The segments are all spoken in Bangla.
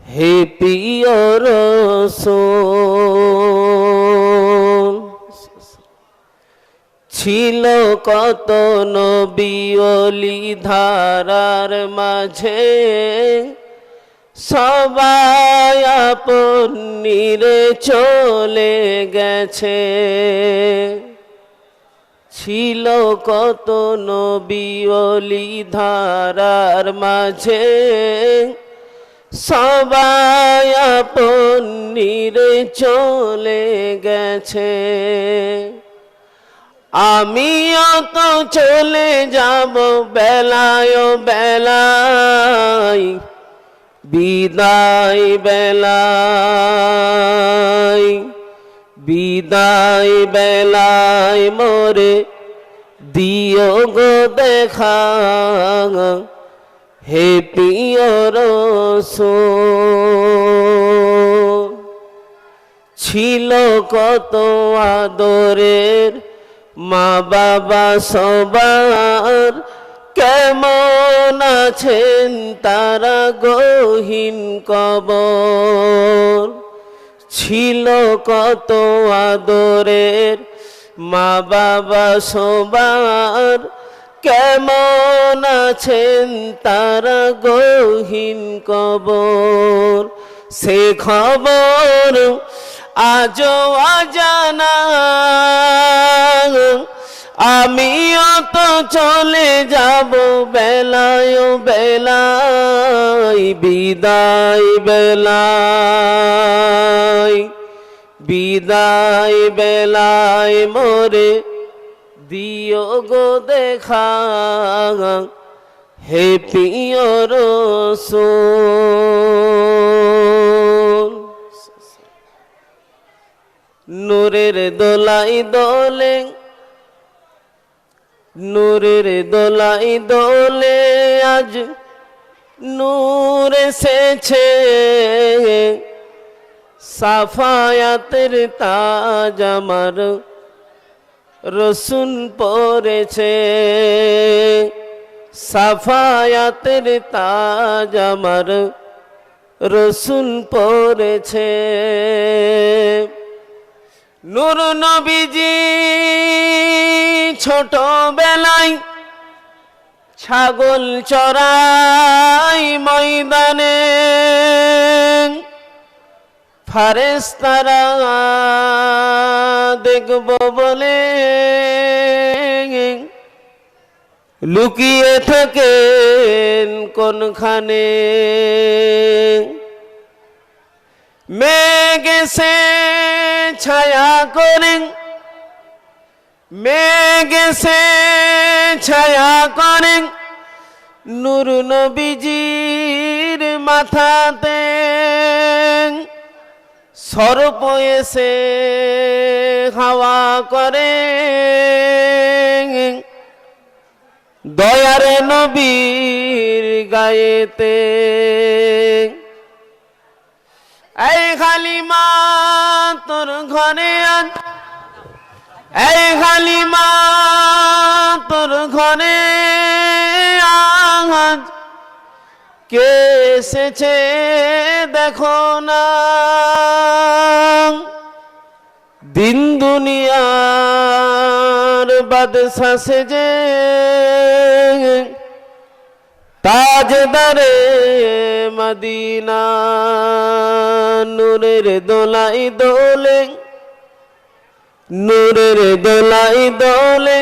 হে প্রিয় ছিল কত নবিয়লি ধারার মাঝে সবাই আপন নিরে চলে গেছে। ছিল কত নবিয়লি ধারার মাঝে। সবাই আপন চলে গেছে। আমিও তো চলে যাব বেলায় বেলায়, বিদায় বেলায়। বিদায় বেলায় মোরে দিও গো দেখা। হে প্রিয় রসূল, ছিল কত আদরের মা বাবা সবার। কেমন আছেন তারা গহীন কবর? ছিল কত আদরের মা বাবা সবার কেমন আছেন তারা গহীন কবর? সে খবর আজও অজানা। আমিও তো চলে যাব বেলায় বেলায়, বিদায় বেলায় বিদায় বেলায় মোরে দিও গো দেখা, হে প্রিয় রসূল। নূরের দোলাই দোলে নূরের দোলাই দোলে আজ নূর এসেছে। সাফায়াতের তাজ আমার রসুন পড়েছে। সাফায়াতের তাজ আমার রসুন পড়েছে। নূর নবীজি ছোট বেলায় ছাগল চড়াই ময়দানে ফারেস্তারা দেখব বলে লুকিয়ে থাকেন কোনখানে? মেঘেসে ছায়া করেন মেঘেসে ছায়া করেন নূর নবীজির মাথাতে সর্প এসে হাওয়া করে। দয়ারে নবীর গায়েতে এই খালিমা তোর ঘরে এই খালিমা তোর ঘরে আজ কে এসেছে দেখো না। দিন দুনিয়ার বাদশা সেজে তাজদারে মদিনা নূরের দোলাই দোলে, নূরের দোলাই দোলে।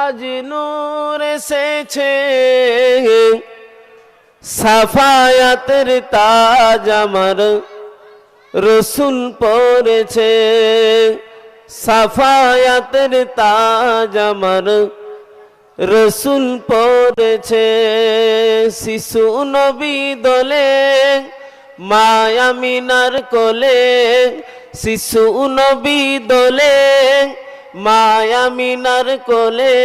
আজ নূর এসেছে সাফায়াতের তাজ আমার, রসুল পড়েছে সাফায়াতের তাজ আমার। রসুল পড়েছে শিশু নবী দলে মায়ামিনার কোলে, শিশু নবী দলে মায়ামিনার কোলে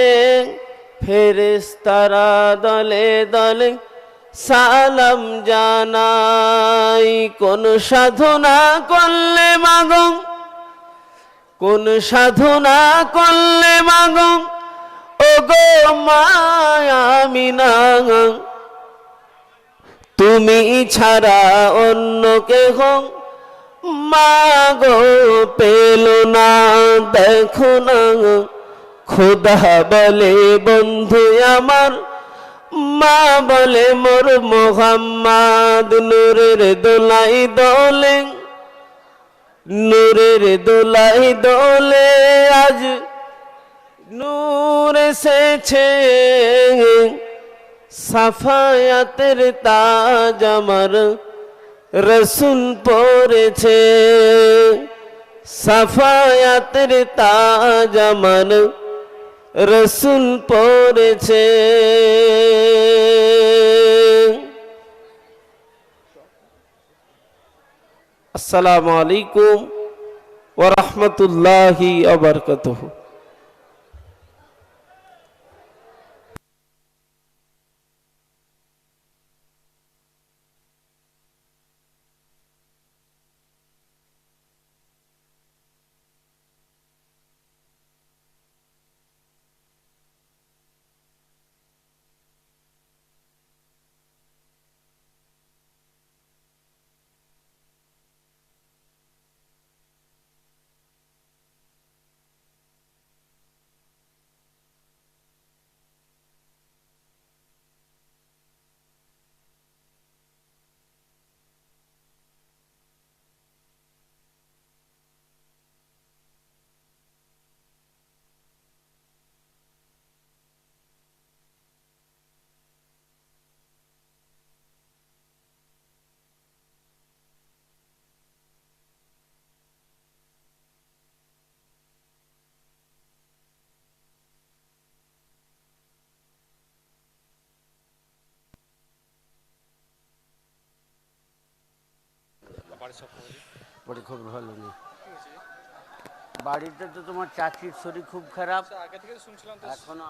ফেরেস্তারা দলে দলে সালাম জানাই, কোন সাধনা করলে মাগম কোন সাধনা করলে মাগো? ও গো মায়ামিনা তুমি ছাড়া অন্য কেহ মাগো পেল না, দেখো না। খোদা বলে, বন্ধু আমার, মা বলে, মোর মোহাম্মদ নূরের দোলাই দোলে, নূরের দোলাই দোলে, আজ নূর এসেছে সাফায়াতের তাজ আমার রসুল পড়েছে। সাফায়াতের তাজ আমার রসুল পড়েছে। আসসালামু আলাইকুম ওরহমতুল্লাহি আবরকাতুহু বড় খবর ভালো নেই। বাড়িতে তো তোমার চাচির শরীর খুব খারাপ। আগে থেকে শুনছিলাম এখনও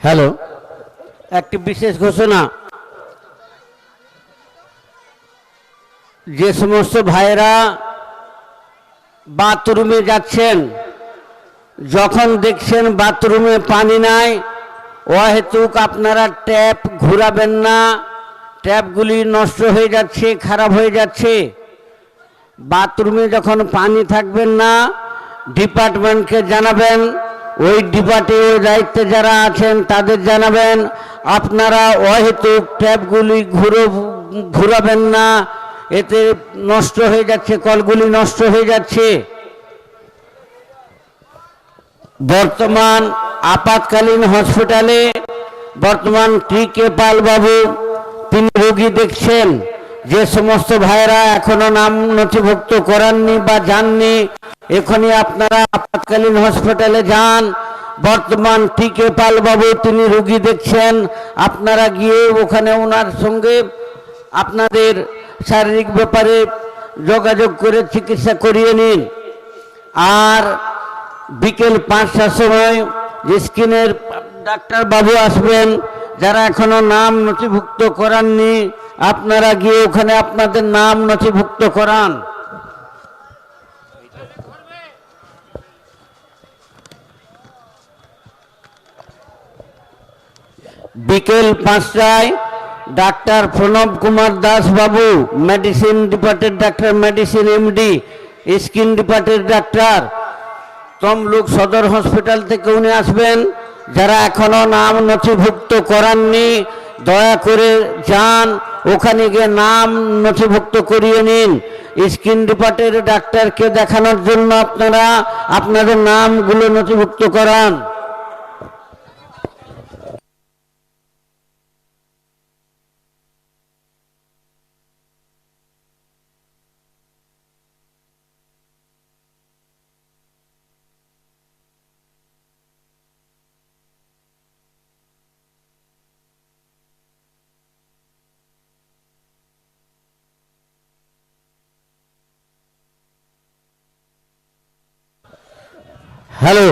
হ্যালো। একটি বিশেষ ঘোষণা। যে সমস্ত ভাইরা বাথরুমে যাচ্ছেন যখন দেখছেন বাথরুমে পানি নাই, অহেতুক আপনারা ট্যাপ ঘুরাবেন না, ট্যাপগুলি নষ্ট হয়ে যাচ্ছে, খারাপ হয়ে যাচ্ছে। বাথরুমে যখন পানি থাকবেন না, ডিপার্টমেন্টকে জানাবেন, ওই ডিপার্টে দায়িত্বে যারা আছেন তাদের জানাবেন, আপনারা অহেতুক ট্যাপগুলি ঘুরো, ঘুরাবেন না, এতে নষ্ট হয়ে যাচ্ছে, কলগুলি নষ্ট হয়ে যাচ্ছে। বর্তমান আপাতকালীন হসপিটালে বর্তমান টি কে পাল বাবু তিনি রোগী দেখছেন। যে সমস্ত ভাইরা এখনও নাম নথিভুক্ত করাননি বা যাননি এখনই আপনারা আপাতকালীন হসপিটালে যান। বর্তমান টি কে পাল বাবু তিনি রোগী দেখছেন। আপনারা গিয়ে ওখানে ওনার সঙ্গে আপনাদের শারীরিক ব্যাপারে যোগাযোগ করে চিকিৎসা করিয়ে নিন। আর বিকেল পাঁচটার সময় যে স্কিনের ডাক্তার বাবু আসবেন, যারা এখনও নাম নথিভুক্ত করাননি, আপনারা গিয়ে ওখানে আপনাদের নাম নথিভুক্ত করান। বিকেল পাঁচটায় ডাক্তার প্রণব কুমার দাস বাবু মেডিসিন ডিপার্টের ডাক্তার মেডিসিন এমডি স্কিন ডিপার্টের ডাক্তার তমলুক সদর হসপিটাল থেকে উনি আসবেন। যারা এখনও নাম নথিভুক্ত করাননি, দয়া করে যান, ওখানে গিয়ে নাম নথিভুক্ত করিয়ে নিন। স্কিন ডিপার্টের ডাক্তারকে দেখানোর জন্য আপনারা আপনাদের নামগুলো নথিভুক্ত করান। হ্যালো।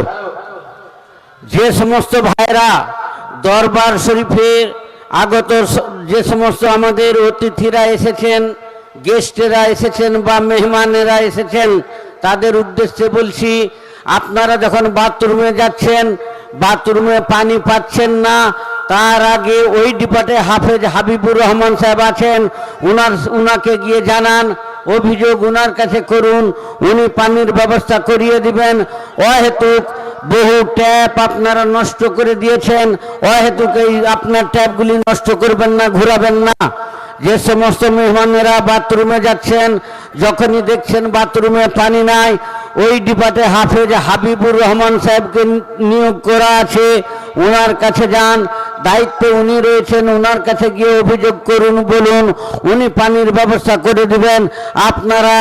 যে সমস্ত ভাইরা দরবার শরীফের আগত যে সমস্ত আমাদের অতিথিরা এসেছেন, গেস্টেরা এসেছেন বা মেহমানেরা এসেছেন, তাদের উদ্দেশ্যে বলছি, আপনারা যখন বাথরুমে যাচ্ছেন, বাথরুমে পানি পাচ্ছেন না, তার আগে ওই ডিপার্টে হাফেজ হাবিবুর রহমান সাহেব আছেন, উনার, উনাকে গিয়ে জানান অভিযোগ উনার কাছে করুন, উনি পানির ব্যবস্থা করিয়ে দিবেন। অহেতুক বহু ট্যাপ আপনারা নষ্ট করে দিয়েছেন। অহেতুক এই আপনার ট্যাপগুলি নষ্ট করবেন না, ঘুরাবেন না। যে সমস্ত মেহমানেরা বাথরুমে যাচ্ছেন, যখনই দেখছেন বাথরুমে পানি নাই, ওই ডিপাতে হাফেজ হাবিবুর রহমান সাহেবকে নিয়োগ করা আছে ওনার কাছে যান। দায়িত্বে উনি রয়েছেন ওনার কাছে গিয়ে অভিযোগ করুন, বলুন, উনি পানির ব্যবস্থা করে দিবেন। আপনারা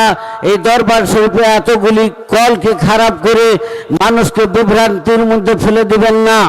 এই দরবার শরীফে এতগুলি কলকে খারাপ করে মানুষকে বিভ্রান্তির মধ্যে ফেলে দিবেন না।